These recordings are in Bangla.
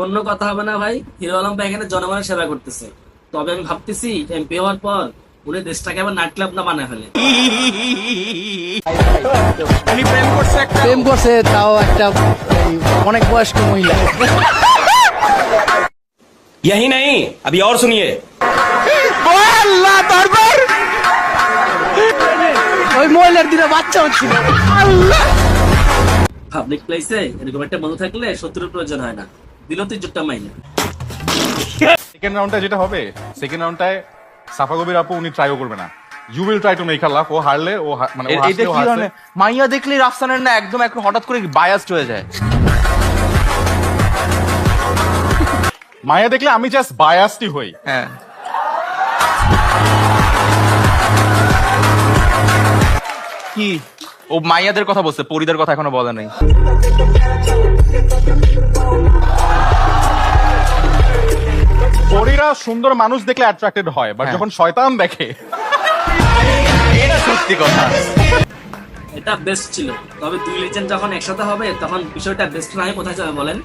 অন্য কথা হবে না ভাই হিরো আলম ভাই এখানে জনগণের সেবা করতেছে তবে আমি ভাবতেছি এমপি হওয়ার পর উনি দেশটাকে আবার নাইট ক্লাব না বানায় ফেলে প্রেম করছে তাও একটা এই, অনেক বয়স্ক মহিলা यही नहीं अभी और सुनिए ওই মহিলার দিনে বাচ্চা হচ্ছিল পাবলিক প্লেসে এরকম একটা বন্ধু থাকলে শত্রুর প্রয়োজন হয় না দিল তুই জুটটা মাইনে সেকেন্ড রাউন্ডটা যেটা হবে সেকেন্ড রাউন্ডটায় সাফা কবির আপু উনি ট্রাইও করবে না। You will try to make her love ও হারলে ও হা- মানে ও এ- হাসলে ও কি হাসে। ধরনের মাইয়া দেখলে রাফসানের না একদম একটু হঠাৎ করে বায়াসড হয়ে যায়। মায়া দেখলে আমি জাস্ট বায়াসটি হই। হ্যাঁ। কি? ও মাইয়াদের কথা বলছে পরিদের কথা এখনও বলে নাই। পরীরা সুন্দর মানুষ দেখলে অ্যাট্রাক্টেড হয় বাট হ্যাঁ। যখন শয়তান দেখে এটা সত্যি কথা। এটা বেস্ট ছিল। তবে দুই লিজেন্ড যখন একসাথে হবে তখন বিষয়টা বেস্ট না কোথায় যাবে বলেন?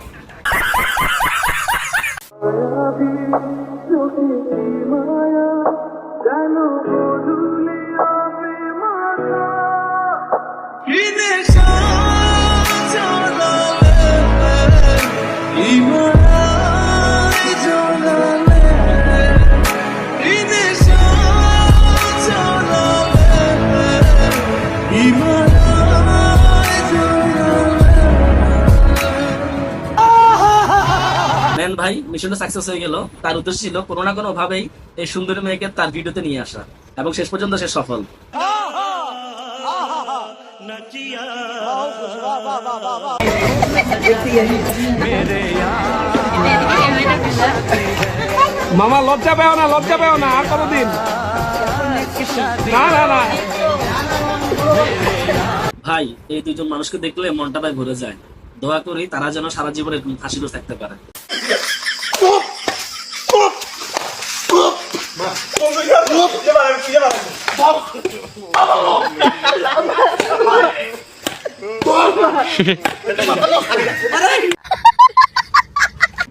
নেন ভাই মিশনটা সাকসেস হয়ে গেল। তার উদ্দেশ্য ছিল কোনো না কোনো ভাবেই এই সুন্দরী মেয়েকে তার ভিডিওতে নিয়ে আসা এবং শেষ পর্যন্ত সে সফল। মামা লজ্জা পেও না লজ্জা পেও না আর কতদিন? না না না। ভাই এই দুজন মানুষকে দেখলে মনটা ভাই ভরে যায়। দোয়া করি তারা যেন সারা জীবন হাসি থাকতে পারে।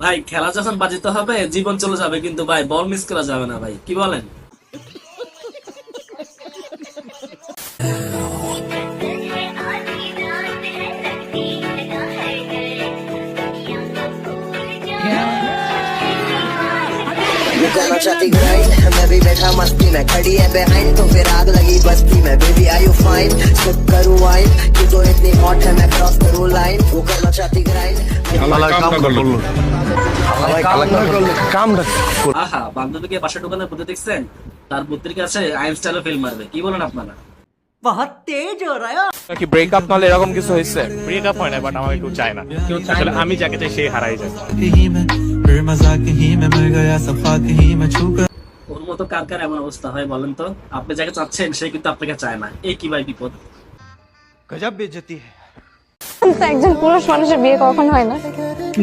ভাই, খেলা যখন বাজিতে হবে, জীবন চলে যাবে কিন্তু ভাই বল মিস করা যাবে না ভাই। কি বলেন? ये करना चाहती ग्राइंड मैं भी बैठा मस्ती में खड़ी है बिहाइंड तो फिर आग लगी बस्ती में baby I you fine sip करूँ वाइन तू तो इतनी हॉट है मैं क्रॉस करूँ लाइन वो करना चाहती ग्राइंड আহা বান্ধবীকে বাসা ঢুকানোর বুদ্ধি দেখছেন তার বুদ্ধির কাছে আইন স্টাইলে ফিল্ম মারবে কি বলেন আপনারা কি ব্রেকআপ নাহলে এরকম কিছু হয়েছে ব্রেকআপ হয় না বাট আমাকে কেউ চায় না আসলে আমি যাকে চাই সে হারাই যায় ही में फिर मजाक ही में मर गया सफाक ही में छू कर ওর মতো কার কার এমন অবস্থা হয় বলেন তো আপনি যাকে চাচ্ছেন সে কিন্তু আপনাকে চায় না এই কি ভাই বিপদ গজব বেজতি তো একজন পুরুষ মানুষের বিয়ে কখন হয় না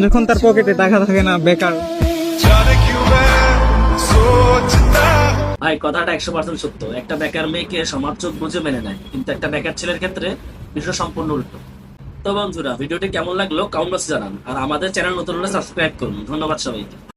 যখন তার পকেটে টাকা থাকে না বেকার ভাই কথাটা একশো পার্সেন্ট সত্য একটা বেকার মেয়েকে সমাজ চোখ বুঝে মেনে নেয় কিন্তু একটা বেকার ছেলের ক্ষেত্রে বিষয় সম্পূর্ণ উল্টো তো বন্ধুরা, ভিডিওটি কেমন লাগল? কমেন্ট বক্সে জানান। আর আমাদের চ্যানেল নতুন হলে সাবস্ক্রাইব করুন। ধন্যবাদ সবাইকে।